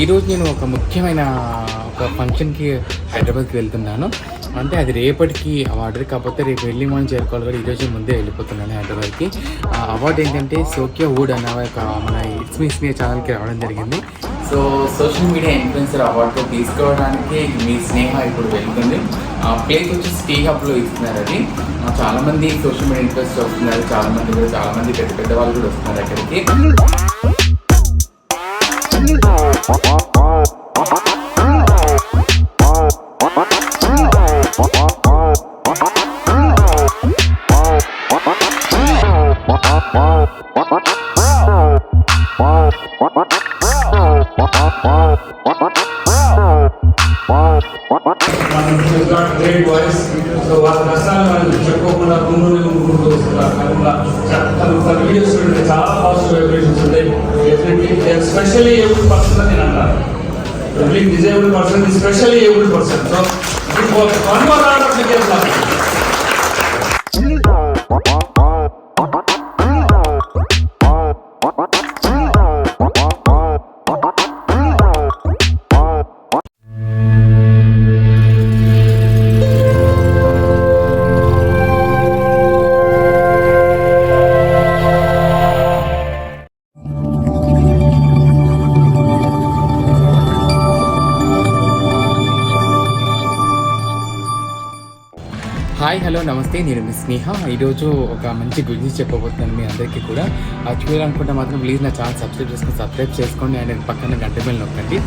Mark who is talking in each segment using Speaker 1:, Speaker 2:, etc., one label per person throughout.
Speaker 1: ఈరోజు నేను ఒక ముఖ్యమైన ఒక ఫంక్షన్కి హైదరాబాద్కి వెళ్తున్నాను. అంటే అది రేపటికి అవార్డు. కాకపోతే రేపు వెళ్ళి మనం చేరుకోవాలి కూడా ఈరోజు ముందే వెళ్ళిపోతున్నాను హైదరాబాద్కి. అవార్డు ఏంటంటే సోకియా వుడ్ అన్న ఒక మన ఇట్స్ మీ స్నేహ ఛానల్కి రావడం జరిగింది. So social media influencer award తీసుకోవడానికి మీ స్నేహ ఇప్పుడు వెళ్తుంది. ప్లేస్ వచ్చి స్టీ హబ్లో ఇస్తున్నారు అది. చాలామంది సోషల్ మీడియా ఇన్ఫ్లుయెన్సర్ వస్తున్నారు. చాలామంది కూడా చాలామంది పెద్ద పెద్ద వాళ్ళు కూడా వస్తున్నారు అక్కడికి.
Speaker 2: Wow. Every disabled person specially abled person. So one more round of
Speaker 1: hi hello నమస్తే నేను మీ స్నేహ. ఈరోజు ఒక మంచి గురించి చెప్పబోతున్నాను మీ అందరికీ కూడా. అది చూడాలనుకుంటే మాత్రం ప్లీజ్ నా ఛానల్ సబ్స్క్రైబ్ చేసుకుని సబ్స్క్రైబ్ చేసుకోండి అండ్ పక్కన గంట బెల్ నొక్కండి.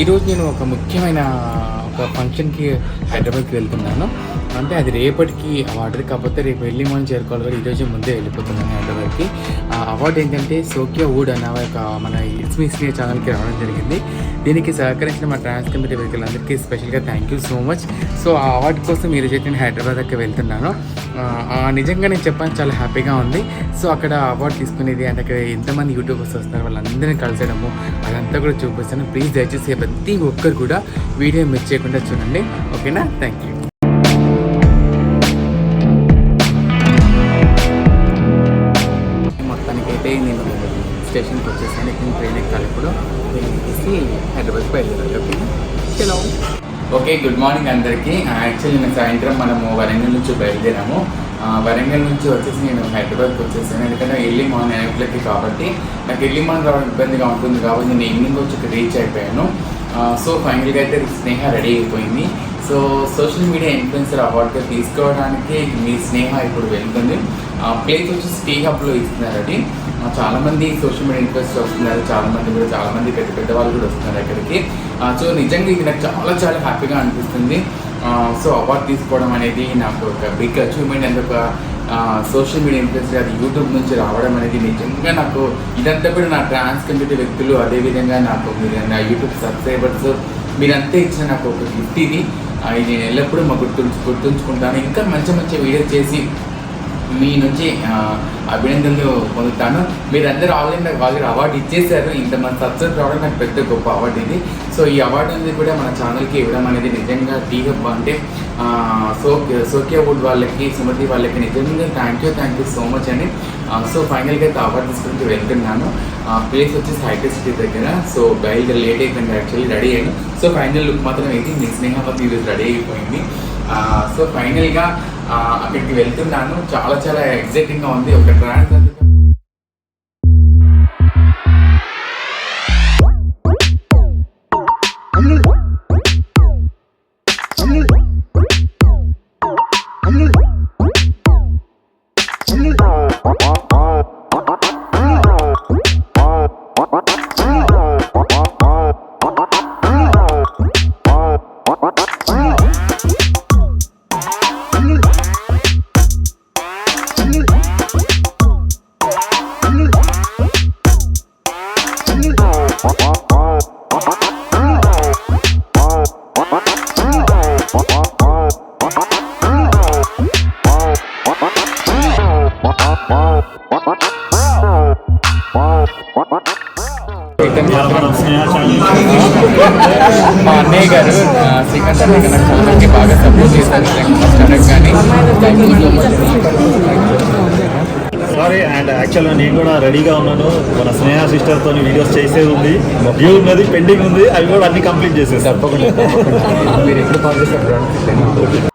Speaker 1: ఈరోజు నేను ఒక ముఖ్యమైన ఒక ఫంక్షన్కి హైదరాబాద్కి వెళ్తున్నాను. అంటే అది రేపటికి అవార్డు కాకపోతే రేపు వెళ్ళి మనం చేరుకోవాలి కూడా ఈరోజు ముందే వెళ్ళిపోతున్నాను హైదరాబాద్కి. ఆ అవార్డు ఏంటంటే సోకియా వుడ్ అన్న ఒక మన ఇట్స్ స్నేహ ఛానల్కి రావడం జరిగింది. దీనికి సహకరించిన మా ట్రాన్స్ కమిటీ వ్యక్తులందరికీ స్పెషల్గా thank you so much so uh award కోసం మీరు అయితే నేను హైదరాబాద్ వెళ్తున్నాను. నిజంగా నేను చెప్పాను చాలా హ్యాపీగా ఉంది. సో అక్కడ అవార్డు తీసుకునేది అంటే అక్కడ ఎంతమంది యూట్యూబర్స్ వస్తున్నారు వాళ్ళందరినీ కలిసడము అదంతా కూడా చూపిస్తాను. ప్లీజ్ దయచేసి ప్రతి ఒక్కరు కూడా వీడియో మిస్ చేయకుండా చూడండి. ఓకేనా థ్యాంక్ యూ స్టేషన్కి వచ్చేసాను ఇక్కడ ట్రైన్ ఎక్కాలి ఇప్పుడు. ట్రైన్ ఎక్కేసి హైదరాబాద్కి బయలుదేరాలి okay hello okay good morning అందరికీ. యాక్చువల్లీ నేను సాయంత్రం మనము వరంగల్ నుంచి బయలుదేరాము. వరంగల్ నుంచి వచ్చేసి నేను హైదరాబాద్కి వచ్చేసాను. ఎందుకంటే ఎర్లీ మార్నింగ్ ఎయిట్లకి కాబట్టి నాకు ఎర్లీ మార్నింగ్ రావడం ఇబ్బందిగా ఉంటుంది కాబట్టి నేను ఈవినింగ్ వచ్చి ఇక్కడ రీచ్ అయిపోయాను సో ఫైనల్గా అయితే స్నేహ రెడీ అయిపోయింది. సో సోషల్ మీడియా ఇన్ఫ్లుయెన్సర్ అవార్డుగా తీసుకోవడానికి మీ స్నేహ ఇప్పుడు వెళ్తుంది. ప్లేస్ వచ్చి స్టీ హబ్లో ఇస్తున్నారు అది చాలామంది చాలా మంది సోషల్ మీడియా ఇంట్రెస్ట్ వస్తున్నారు చాలా మంది కూడా చాలా మంది పెద్ద పెద్ద వాళ్ళు కూడా వస్తున్నారు ఇక్కడికి. సో నిజంగా ఇది నాకు చాలా చాలా హ్యాపీగా అనిపిస్తుంది. సో అవార్డు తీసుకోవడం అనేది నాకు ఒక బిగ్ అచీవ్మెంట్ అండ్ ఒక సోషల్ మీడియా ఇంట్రెస్ట్ అది యూట్యూబ్ నుంచి రావడం అనేది నిజంగా నాకు ఇదంతా కూడా నా ట్రాన్స్ కమ్యూనిటీ వ్యక్తులు అదేవిధంగా నాకు మీరు నా యూట్యూబ్ సబ్స్క్రైబర్స్ మీరంతా ఇచ్చిన నాకు ఒక గిఫ్ట్ ఇది. ఇది నేను ఎల్లప్పుడూ మా గుర్తుంచు గుర్తుంచుకుంటాను. ఇంకా మంచి మంచి వీడియోస్ చేసి మీ నుంచి అభినందనలు పొందుతాను. మీరందరూ ఆల్రెడీ నాకు వాళ్ళు అవార్డు ఇచ్చేసారు ఇంత మన సబ్సెస్ రావడం నాకు పెద్ద గొప్ప అవార్డు ఇది. సో ఈ అవార్డు అనేది కూడా మన ఛానల్కి ఇవ్వడం అనేది నిజంగా టీ హబ్ అంటే సో సోకియా వుడ్ వాళ్ళకి సుమతి వాళ్ళకి నిజంగా thank you thank you so much అని సో ఫైనల్గా అయితే అవార్డు తీసుకుంటూ వెళ్తున్నాను. ప్లేస్ వచ్చేసి హైటెక్ సిటీ దగ్గర. సో బయలుదేరి లేట్ అయిపోయింది యాక్చువల్లీ రెడీ అయ్యాను. సో ఫైనల్ లుక్ మాత్రం అయితే మీ స్నేహపతి ఈరోజు రెడీ అయిపోయింది. సో ఫైనల్గా అక్కడికి వెళ్తున్నాను. చాలా చాలా ఎగ్జైటింగ్గా ఉంది. ఒక ట్రాన్స్ శ్రీకాంత్ అన్నయ్య నాకు ఛానల్కి బాగా సపోర్ట్ చేశారు థ్యాంక్ ఫస్ట్ అడగ కానీ
Speaker 3: సారీ అండ్ యాక్చువల్గా నేను కూడా రెడీగా ఉన్నాను. మన స్నేహ సిస్టర్తో వీడియోస్ చేసేది ఉంది. వ్యూ ఉన్నది పెండింగ్ ఉంది. అవి కూడా అన్ని కంప్లీట్ చేసేస్తాను.
Speaker 1: తప్పకుండా మీరు ఎప్పుడు కాల్ చేస్తే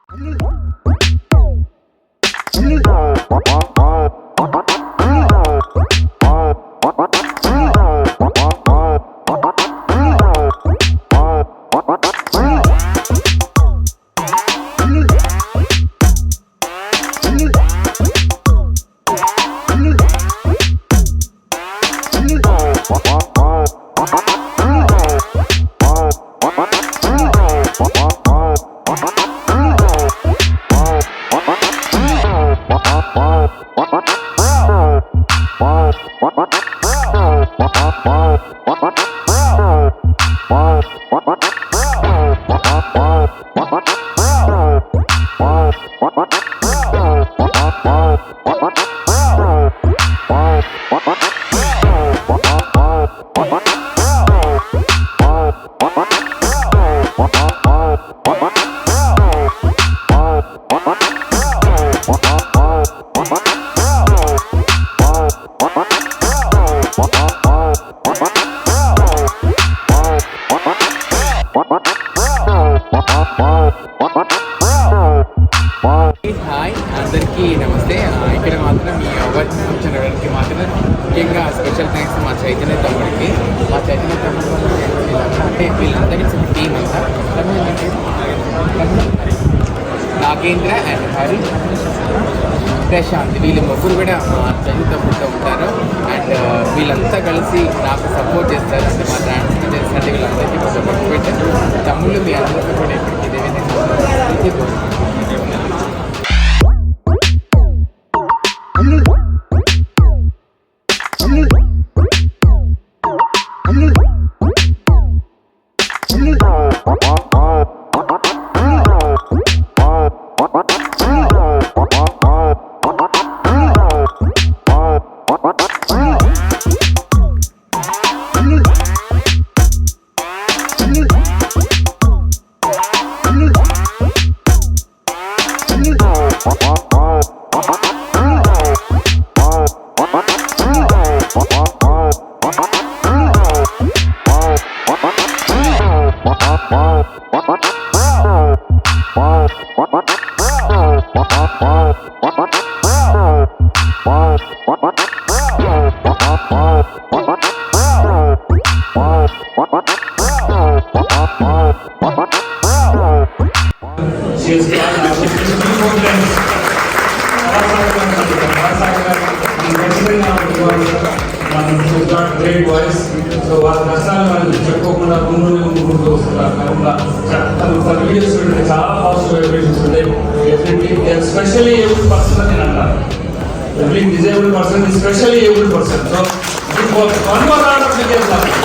Speaker 1: వీళ్ళందరికీ అంటే వీళ్ళంతా కలిసి టీం అంతా నాగేంద్ర అండ్ హరి ప్రశాంత్. వీళ్ళు ముగ్గురు కూడా చదువుతూ ఉంటారు. అండ్ వీళ్ళంతా కలిసి నాకు సపోర్ట్ చేస్తారు. అంటే మా డాన్స్ చేసినట్టు వీళ్ళందరికీ కొంచెం పెట్టారు. తమ్ముళ్ళు మీ అందరితో కూడా ఇప్పటికీ ఇదే విధంగా
Speaker 2: స్పెషల్లీ ఏబుల్డ్ పర్సన్ అని నేను అంటాను every disabled person specially abled person so one more round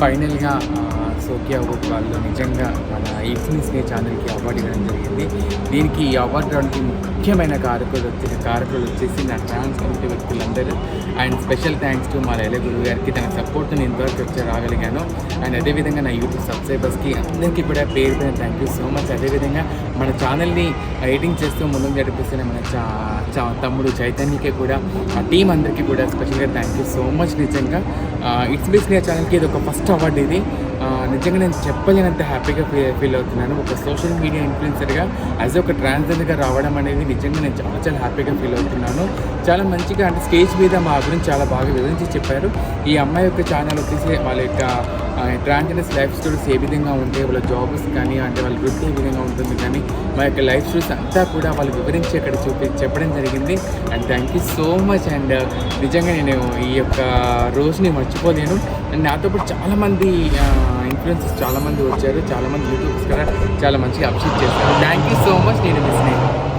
Speaker 2: ఫైనల్గా సో
Speaker 1: గ్రూప్ వాళ్ళు నిజంగా మన ఇన్ఫ్లుయెన్స్ ఛానల్కి అవార్డు ఇవ్వడం జరిగింది. దీనికి ఈ అవార్డు రావడానికి ముఖ్యమైన కారకులు వచ్చిన కారకులు వచ్చేసి నా ట్రాన్స్ కమిటీ వ్యక్తులందరూ. అండ్ స్పెషల్ థ్యాంక్స్ టు మా లైల గురువు గారికి తన సపోర్ట్ నేను ఇంతవరకు వచ్చి రాగలిగాను. అండ్ అదేవిధంగా నా యూట్యూబ్ సబ్స్క్రైబర్స్కి అందరికీ కూడా పేరు పైన థ్యాంక్ యూ సో మచ్ అదేవిధంగా మన ఛానల్ని ఎడిటింగ్ చేస్తూ ముందుకు నడిపిస్తున్న మన చా చా- తమ్ముడు చైతన్యకి కూడా ఆ టీం అందరికీ కూడా స్పెషల్గా థ్యాంక్ యూ సో మచ్ నిజంగా ఇట్స్ బేస్లీ ఛానల్కి ఇది ఒక ఫస్ట్ అవార్డు ఇది. నిజంగా నేను చెప్పలేనంత హ్యాపీగా ఫీ ఫీల్ అవుతున్నాను. ఒక సోషల్ మీడియా ఇన్ఫ్లుయెన్సర్గా యాజ్ ఒక ట్రాన్స్జెండర్గా రావడం అనేది నిజంగా నేను చాలా చాలా హ్యాపీగా ఫీల్ అవుతున్నాను. చాలా మంచిగా అంటే స్టేజ్ మీద మా గురించి చాలా బాగా వివరించి చెప్పారు. ఈ అమ్మాయి యొక్క ఛానల్ వచ్చేసి వాళ్ళ యొక్క ట్రాన్స్జెండర్స్ లైఫ్ స్టోరీస్ ఏ విధంగా ఉంటాయి వాళ్ళ జాబ్స్ కానీ అంటే వాళ్ళ వృత్తి ఏ విధంగా ఉంటుంది కానీ మా యొక్క లైఫ్ స్టోరీస్ అంతా కూడా వాళ్ళు వివరించి అక్కడ చూపి చెప్పడం జరిగింది. And thank you so much and నిజంగా నేను ఈ యొక్క రోజుని మర్చిపోలేను. అండ్ నాతో పాటు చాలామంది ఇన్ఫ్లుయెన్సెస్ చాలామంది వచ్చారు. చాలామంది యూట్యూబ్స్ కూడా చాలా మంచిగా అప్షేట్ చేశారు. థ్యాంక్ యూ సో మచ్ నేను మిస్ అయ్యాను.